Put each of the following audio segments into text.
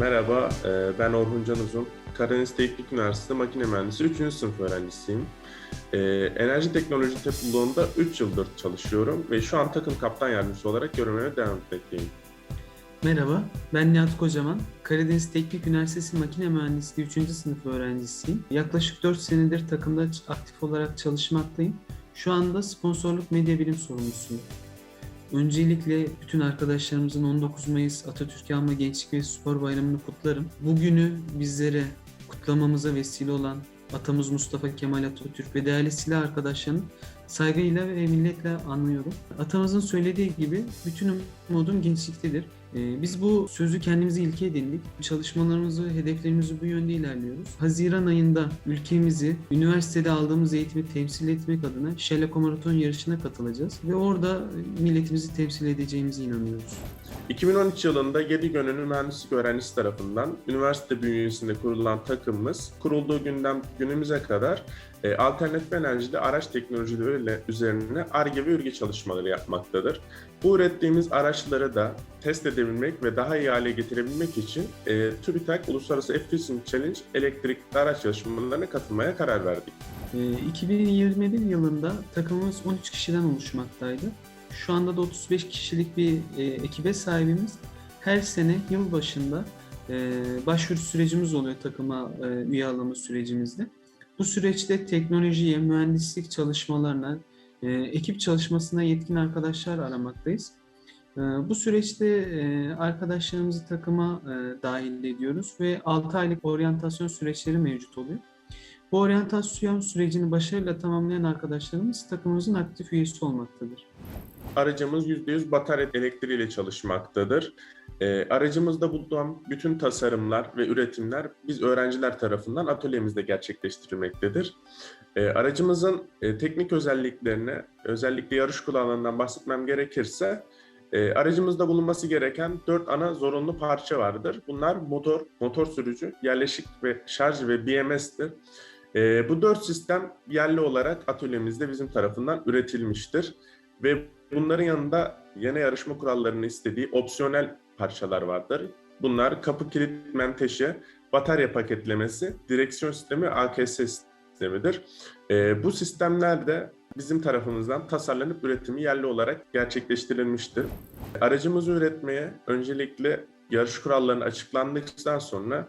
Merhaba, e, ben Orhun Can Uzun. Karadeniz Teknik Üniversitesi Makine Mühendisi 3. sınıf öğrencisiyim. E, Enerji Teknoloji Topluluğu'nda 3 yıldır çalışıyorum ve şu an takım kaptan yardımcısı olarak görevime devam etmekteyim. Merhaba, ben Nihat Kocaman. Karadeniz Teknik Üniversitesi Makine Mühendisliği 3. sınıf öğrencisiyim. Yaklaşık 4 senedir takımda aktif olarak çalışmaktayım. Şu anda sponsorluk medya bilim sorumlusuyum. Öncelikle bütün arkadaşlarımızın 19 Mayıs Atatürk Anma Gençlik ve Spor Bayramı'nı kutlarım. Bugünü bizlere kutlamamıza vesile olan atamız Mustafa Kemal Atatürk ve değerli silah arkadaşlarını saygıyla ve minnetle anlıyorum. Atamızın söylediği gibi bütün umudum gençliktedir. Ee, Biz bu sözü kendimize ilke edindik. Çalışmalarımızı, hedeflerimizi bu yönde ilerliyoruz. Haziran ayında ülkemizi üniversitede aldığımız eğitimi temsil etmek adına Şelako Maraton yarışına katılacağız. Ve orada milletimizi temsil edeceğimize inanıyoruz. 2013 yılında 7 gönüllü mühendislik öğrencisi tarafından üniversite bünyesinde kurulan takımımız kurulduğu günden günümüze kadar e, alternatif enerjide araç teknolojileri üzerine ARGE ve ÜRGE çalışmaları yapmaktadır. Bu ürettiğimiz araçları da test edebilmek ve daha iyi hale getirebilmek için e, TÜBİTAK Uluslararası Efficiency Challenge elektrikli araç yarışmalarına katılmaya karar verdik. Ee, 2021 yılında takımımız 13 kişiden oluşmaktaydı. Şu anda da 35 kişilik bir e, ekibe sahibimiz. Her sene yıl başında e, başvuru sürecimiz oluyor takıma e, üye alımı sürecimizde. Bu süreçte teknolojiye, mühendislik çalışmalarına, e, ekip çalışmasına yetkin arkadaşlar aramaktayız. E, bu süreçte e, arkadaşlarımızı takıma e, dahil ediyoruz ve 6 aylık oryantasyon süreçleri mevcut oluyor. Bu oryantasyon sürecini başarıyla tamamlayan arkadaşlarımız takımımızın aktif üyesi olmaktadır. Aracımız %100 batarya elektriğiyle çalışmaktadır. Ee, aracımızda bulunan bütün tasarımlar ve üretimler biz öğrenciler tarafından atölyemizde gerçekleştirilmektedir. Ee, aracımızın e, teknik özelliklerine, özellikle yarış kullanımından bahsetmem gerekirse, e, aracımızda bulunması gereken 4 ana zorunlu parça vardır. Bunlar motor, motor sürücü, yerleşik ve şarj ve BMS'tir. E, bu dört sistem yerli olarak atölyemizde bizim tarafından üretilmiştir. Ve bunların yanında yine yarışma kurallarının istediği opsiyonel parçalar vardır. Bunlar kapı kilit menteşe, batarya paketlemesi, direksiyon sistemi, AKS sistemidir. Ee, bu sistemler de bizim tarafımızdan tasarlanıp üretimi yerli olarak gerçekleştirilmiştir. Aracımızı üretmeye öncelikle yarış kurallarının açıklandıktan sonra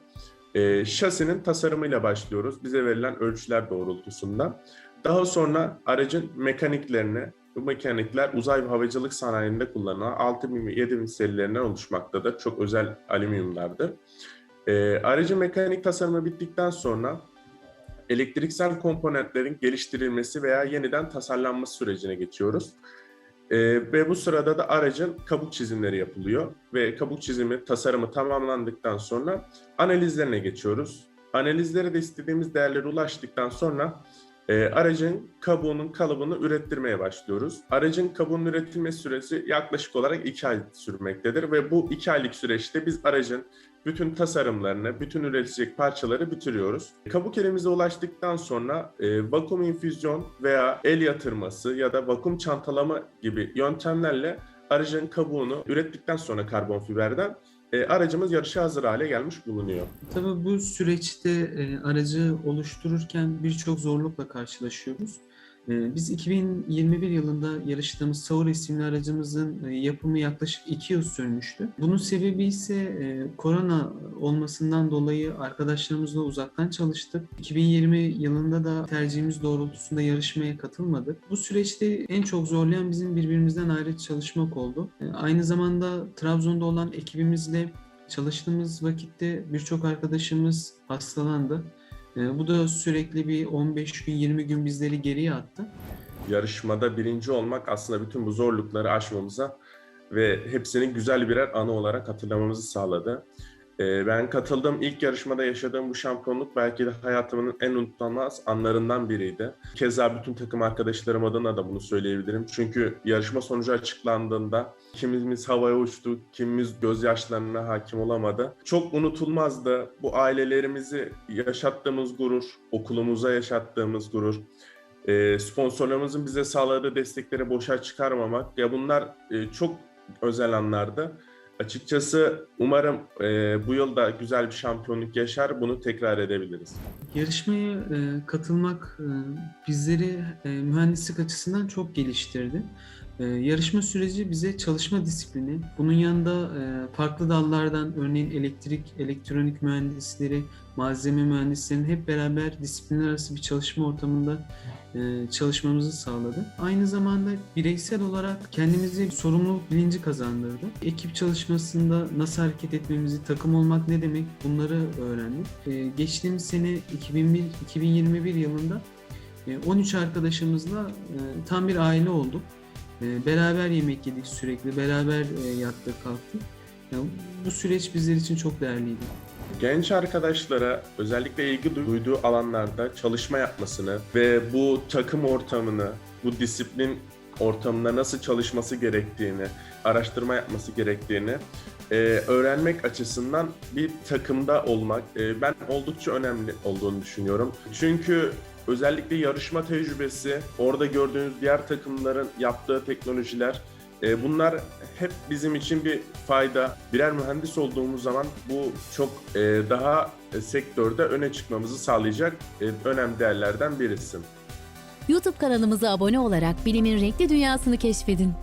e, şasinin tasarımıyla başlıyoruz. Bize verilen ölçüler doğrultusunda. Daha sonra aracın mekaniklerine, bu mekanikler uzay ve havacılık sanayinde kullanılan 6000 ve 7000 serilerinden oluşmaktadır. Çok özel alüminyumlardır. Ee, aracın mekanik tasarımı bittikten sonra elektriksel komponentlerin geliştirilmesi veya yeniden tasarlanması sürecine geçiyoruz. Ee, ve bu sırada da aracın kabuk çizimleri yapılıyor ve kabuk çizimi tasarımı tamamlandıktan sonra analizlerine geçiyoruz. Analizlere de istediğimiz değerlere ulaştıktan sonra e, aracın kabuğunun kalıbını ürettirmeye başlıyoruz. Aracın kabuğunun üretilme süresi yaklaşık olarak 2 ay sürmektedir ve bu 2 aylık süreçte biz aracın bütün tasarımlarını, bütün üretilecek parçaları bitiriyoruz. Kabuk elimize ulaştıktan sonra e, vakum infüzyon veya el yatırması ya da vakum çantalama gibi yöntemlerle aracın kabuğunu ürettikten sonra karbon fiberden e, aracımız yarışa hazır hale gelmiş bulunuyor. Tabii bu süreçte e, aracı oluştururken birçok zorlukla karşılaşıyoruz. E, biz 2021 yılında yarıştığımız Saur isimli aracımızın e, yapımı yaklaşık 2 yıl sürmüştü. Bunun sebebi ise e, korona olmasından dolayı arkadaşlarımızla uzaktan çalıştık. 2020 yılında da tercihimiz doğrultusunda yarışmaya katılmadık. Bu süreçte en çok zorlayan bizim birbirimizden ayrı çalışmak oldu. E, aynı zamanda Trabzon'da olan ekibimizle çalıştığımız vakitte birçok arkadaşımız hastalandı. E, bu da sürekli bir 15 gün 20 gün bizleri geriye attı. yarışmada birinci olmak aslında bütün bu zorlukları aşmamıza ve hepsini güzel birer anı olarak hatırlamamızı sağladı. Ee, Ben katıldığım ilk yarışmada yaşadığım bu şampiyonluk belki de hayatımın en unutulmaz anlarından biriydi. Keza bütün takım arkadaşlarım adına da bunu söyleyebilirim. Çünkü yarışma sonucu açıklandığında kimimiz havaya uçtu, kimimiz gözyaşlarına hakim olamadı. Çok unutulmazdı. Bu ailelerimizi yaşattığımız gurur, okulumuza yaşattığımız gurur, e, sponsorlarımızın bize sağladığı destekleri boşa çıkarmamak ya bunlar e, çok özel anlardı. Açıkçası umarım e, bu yıl da güzel bir şampiyonluk yaşar, bunu tekrar edebiliriz. Yarışmaya e, katılmak e, bizleri e, mühendislik açısından çok geliştirdi. E, yarışma süreci bize çalışma disiplini, bunun yanında e, farklı dallardan örneğin elektrik, elektronik mühendisleri, malzeme mühendislerinin hep beraber disiplinler arası bir çalışma ortamında e, çalışmamızı sağladı. Aynı zamanda bireysel olarak kendimize bir sorumluluk bilinci kazandırdı. Ekip çalışmasında nasıl hareket etmemizi, takım olmak ne demek bunları öğrendik. E, geçtiğimiz sene 2001, 2021 yılında e, 13 arkadaşımızla e, tam bir aile olduk. E, Beraber yemek yedik sürekli, beraber e, yattık kalktık. Ya, bu süreç bizler için çok değerliydi. Genç arkadaşlara özellikle ilgi duyduğu alanlarda çalışma yapmasını ve bu takım ortamını, bu disiplin ortamında nasıl çalışması gerektiğini, araştırma yapması gerektiğini e, öğrenmek açısından bir takımda olmak e, ben oldukça önemli olduğunu düşünüyorum. Çünkü özellikle yarışma tecrübesi, orada gördüğünüz diğer takımların yaptığı teknolojiler e, bunlar hep bizim için bir fayda. Birer mühendis olduğumuz zaman bu çok e, daha e, sektörde öne çıkmamızı sağlayacak önemli değerlerden birisi. YouTube kanalımıza abone olarak bilimin renkli dünyasını keşfedin.